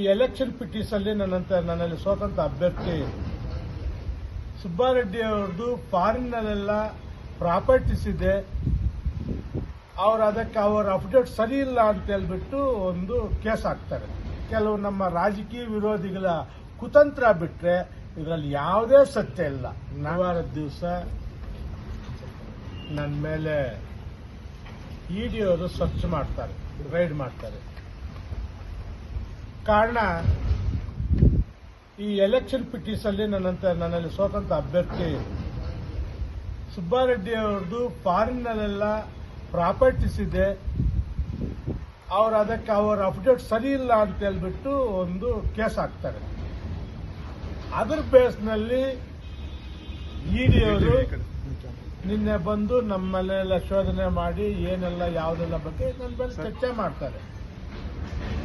ಈ ಎಲೆಕ್ಷನ್ ಪಿಟೀಸಲ್ಲಿ ನನ್ನಂತ ನನ್ನಲ್ಲಿ ಸ್ವತಂತ್ರ ಅಭ್ಯರ್ಥಿ ಸುಬ್ಬಾರೆಡ್ಡಿ ಅವ್ರದ್ದು ಫಾರಿನ್ನಲ್ಲೆಲ್ಲ ಪ್ರಾಪರ್ಟೀಸ್ ಇದೆ. ಅವ್ರು ಅದಕ್ಕೆ ಅವರ ಅಪ್ಡೇಟ್ ಸರಿ ಇಲ್ಲ ಅಂತ ಹೇಳ್ಬಿಟ್ಟು ಒಂದು ಕೇಸ್ ಹಾಕ್ತಾರೆ. ಕೆಲವು ನಮ್ಮ ರಾಜಕೀಯ ವಿರೋಧಿಗಳ ಕುತಂತ್ರ ಬಿಟ್ಟರೆ ಇದರಲ್ಲಿ ಯಾವುದೇ ಸತ್ಯ ಇಲ್ಲ. ನವಾರದ ದಿವಸ ನನ್ನ ಮೇಲೆ ಇಡಿ ಸರ್ಚ್ ಸ್ವಚ್ಛ ಮಾಡ್ತಾರೆ ರೈಡ್ ಮಾಡ್ತಾರೆ. ಕಾರಣ, ಈ ಎಲೆಕ್ಷನ್ ಪಿಟೀಸ್ ಅಲ್ಲಿ ನನ್ನಂತ, ನನ್ನಲ್ಲಿ ಸ್ವತಂತ್ರ ಅಭ್ಯರ್ಥಿ ಸುಬ್ಬಾರೆಡ್ಡಿ ಅವ್ರದ್ದು ಫಾರಿನ್ನಲ್ಲೆಲ್ಲ ಪ್ರಾಪರ್ಟೀಸ್ ಇದೆ ಅವರು ಅದಕ್ಕೆ, ಅವರ ಅಪ್ಡೇಟ್ ಸರಿ ಇಲ್ಲ ಅಂತ ಹೇಳ್ಬಿಟ್ಟು ಒಂದು ಕೇಸ್ ಹಾಕ್ತಾರೆ. ಅದರ ಬೇಸ್ನಲ್ಲಿ ಇಡಿ ಅವರು ನಿನ್ನೆ ಬಂದು ನಮ್ಮ ಶೋಧನೆ ಮಾಡಿ ಏನೆಲ್ಲ ಯಾವುದೆಲ್ಲ ಬಗ್ಗೆ ನನ್ನ ಮೇಲೆ ಚರ್ಚೆ ಮಾಡ್ತಾರೆ.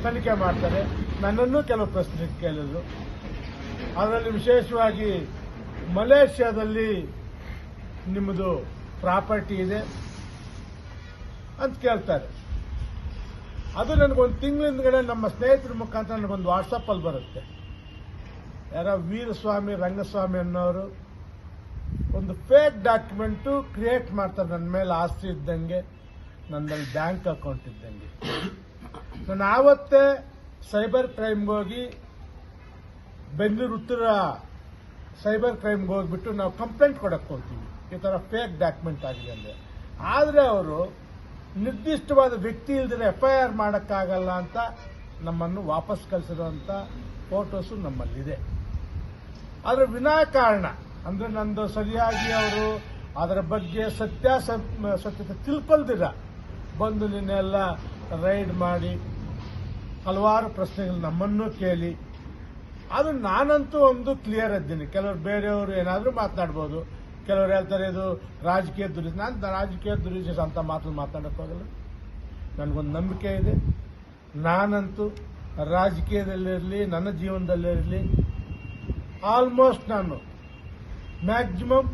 ತನಿಖೆ ಮಾಡ್ತಾರೆ. ನನ್ನನ್ನು ಕೆಲವು ಪ್ರಶ್ನೆ ಕೇಳಿದ್ರು ಅದರಲ್ಲಿ ವಿಶೇಷವಾಗಿ ಮಲೇಷ್ಯಾದಲ್ಲಿ ನಿಮ್ಮದು ಪ್ರಾಪರ್ಟಿ ಇದೆ ಅಂತ ಕೇಳ್ತಾರೆ. ಅದು ನನಗೊಂದು ತಿಂಗಳಿಂದಗಡೆ ನಮ್ಮ ಸ್ನೇಹಿತರ ಮುಖಾಂತರ ನನಗೊಂದು ವಾಟ್ಸಪ್ಪಲ್ಲಿ ಬರುತ್ತೆ. ಯಾರ ವೀರಸ್ವಾಮಿ, ರಂಗಸ್ವಾಮಿ ಅನ್ನೋರು ಒಂದು ಫೇಕ್ ಡಾಕ್ಯುಮೆಂಟು ಕ್ರಿಯೇಟ್ ಮಾಡ್ತಾರೆ. ನನ್ನ ಮೇಲೆ ಆಸ್ತಿ ಇದ್ದಂಗೆ, ನನ್ನಲ್ಲಿ ಬ್ಯಾಂಕ್ ಅಕೌಂಟ್ ಇದ್ದಂಗೆ. ನಾನು ಆವತ್ತೇ ಸೈಬರ್ ಕ್ರೈಮ್ಗೆ ಹೋಗಿ ಬೆಂಗಳೂರು ಉತ್ತರ ಸೈಬರ್ ಕ್ರೈಮ್ಗೆ ಹೋಗ್ಬಿಟ್ಟು ನಾವು ಕಂಪ್ಲೇಂಟ್ ಕೊಡಕ್ಕೆ ಹೋಗ್ತೀವಿ. ಈ ಥರ ಫೇಕ್ ಡಾಕ್ಯುಮೆಂಟ್ ಆಗಿದೆ ಅಂದರೆ ಆದರೆ ಅವರು ನಿರ್ದಿಷ್ಟವಾದ ವ್ಯಕ್ತಿ ಇಲ್ದಿರ ಎಫ್ ಐ ಆರ್ ಮಾಡೋಕ್ಕಾಗಲ್ಲ ಅಂತ ನಮ್ಮನ್ನು ವಾಪಸ್ ಕಳಿಸಿರೋಂಥ ಫೋಟೋಸು ನಮ್ಮಲ್ಲಿದೆ. ಆದರೆ ವಿನಾಕಾರಣ. ಅಂದರೆ ನಂದು ಸರಿಯಾಗಿ ಅವರು ಅದರ ಬಗ್ಗೆ ಸತ್ಯ ಸತ್ಯತೆ ತಿಳ್ಕೊಳ್ದಿರ ಬಂದು ನಿನ್ನೆಲ್ಲ ರೈಡ್ ಮಾಡಿ ಹಲವಾರು ಪ್ರಶ್ನೆಗಳು ನಮ್ಮನ್ನು ಕೇಳಿ, ಅದು ನಾನಂತೂ ಒಂದು ಕ್ಲಿಯರ್ ಇದ್ದೀನಿ ಕೆಲವರು ಬೇರೆಯವರು ಏನಾದರೂ ಮಾತನಾಡ್ಬೋದು. ಕೆಲವರು ಹೇಳ್ತಾರೆ, ಇದು ರಾಜಕೀಯ ದುರಿ ನಾನು ರಾಜಕೀಯ ದುರುದ್ದೇಶ ಅಂತ ಮಾತು ಮಾತಾಡಕ್ಕೆ ಹೋಗಲ್ಲ. ನನಗೊಂದು ನಂಬಿಕೆ ಇದೆ. ನಾನಂತೂ ರಾಜಕೀಯದಲ್ಲಿರಲಿ, ನನ್ನ ಜೀವನದಲ್ಲಿರಲಿ ಆಲ್ಮೋಸ್ಟ್ ನಾನು ಮ್ಯಾಕ್ಸಿಮಮ್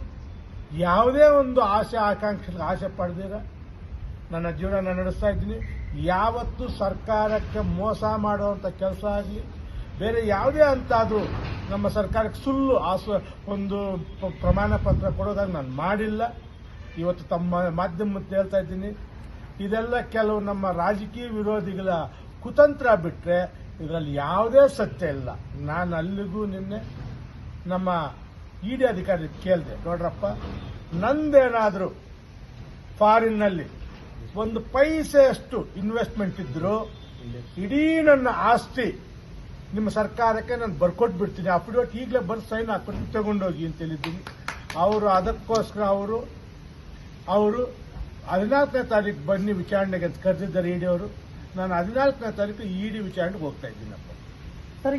ಯಾವುದೇ ಒಂದು ಆಸೆ ಆಕಾಂಕ್ಷೆ ಆಸೆ ಪಡೆದಿರ, ನನ್ನ ಜೀವನ ನಡೆಸ್ತಾ ಇದ್ದೀನಿ. ಯಾವತ್ತೂ ಸರ್ಕಾರಕ್ಕೆ ಮೋಸ ಮಾಡುವಂಥ ಕೆಲಸ ಆಗಲಿ, ಬೇರೆ ಯಾವುದೇ ಅಂತಾದರೂ ನಮ್ಮ ಸರ್ಕಾರಕ್ಕೆ ಸುಳ್ಳು ಆಸ, ಒಂದು ಪ್ರಮಾಣ ಪತ್ರ ಕೊಡೋದಾಗ ನಾನು ಮಾಡಿಲ್ಲ. ಇವತ್ತು ತಮ್ಮ ಮಾಧ್ಯಮ ಹೇಳ್ತಾ ಇದ್ದೀನಿ. ಇದೆಲ್ಲ ಕೆಲವು ನಮ್ಮ ರಾಜಕೀಯ ವಿರೋಧಿಗಳ ಕುತಂತ್ರ ಬಿಟ್ಟರೆ ಇದರಲ್ಲಿ ಯಾವುದೇ ಸತ್ಯ ಇಲ್ಲ. ನಾನು ಅಲ್ಲಿಗೂ ನಿನ್ನೆ ನಮ್ಮ ಇಡಿ ಅಧಿಕಾರಿ ಕೇಳಿದೆ, ನೋಡ್ರಪ್ಪ, ನಂದೇನಾದರೂ ಫಾರಿನ್ನಲ್ಲಿ ಒಂದು ಪೈಸೆಯಷ್ಟು ಇನ್ವೆಸ್ಟ್ಮೆಂಟ್ ಇದ್ರು ಇಡೀ ನನ್ನ ಆಸ್ತಿ ನಿಮ್ಮ ಸರ್ಕಾರಕ್ಕೆ ನಾನು ಬರ್ಕೊಟ್ಟು ಬಿಡ್ತೀನಿ ಅಫಿಡವಿಟ್ ಈಗಲೇ ಬಂದು ಸೈನ್ ಹಾಕ್ಬಿಟ್ಟು ತಗೊಂಡೋಗಿ ಅಂತ ಹೇಳಿದ್ದೀನಿ. ಅವರು ಅದಕ್ಕೋಸ್ಕರ ಅವರು ಅವರು ಹದಿನಾಲ್ಕನೇ ತಾರೀಕು ಬನ್ನಿ ವಿಚಾರಣೆಗೆ ಅಂತ ಕರೆದಿದ್ದಾರೆ ಇಡಿ ಅವರು. ನಾನು ಹದಿನಾಲ್ಕನೇ ತಾರೀಕು ಇಡಿ ವಿಚಾರಣೆಗೆ ಹೋಗ್ತಾ ಇದ್ದೀನಪ್ಪ. ಸರ್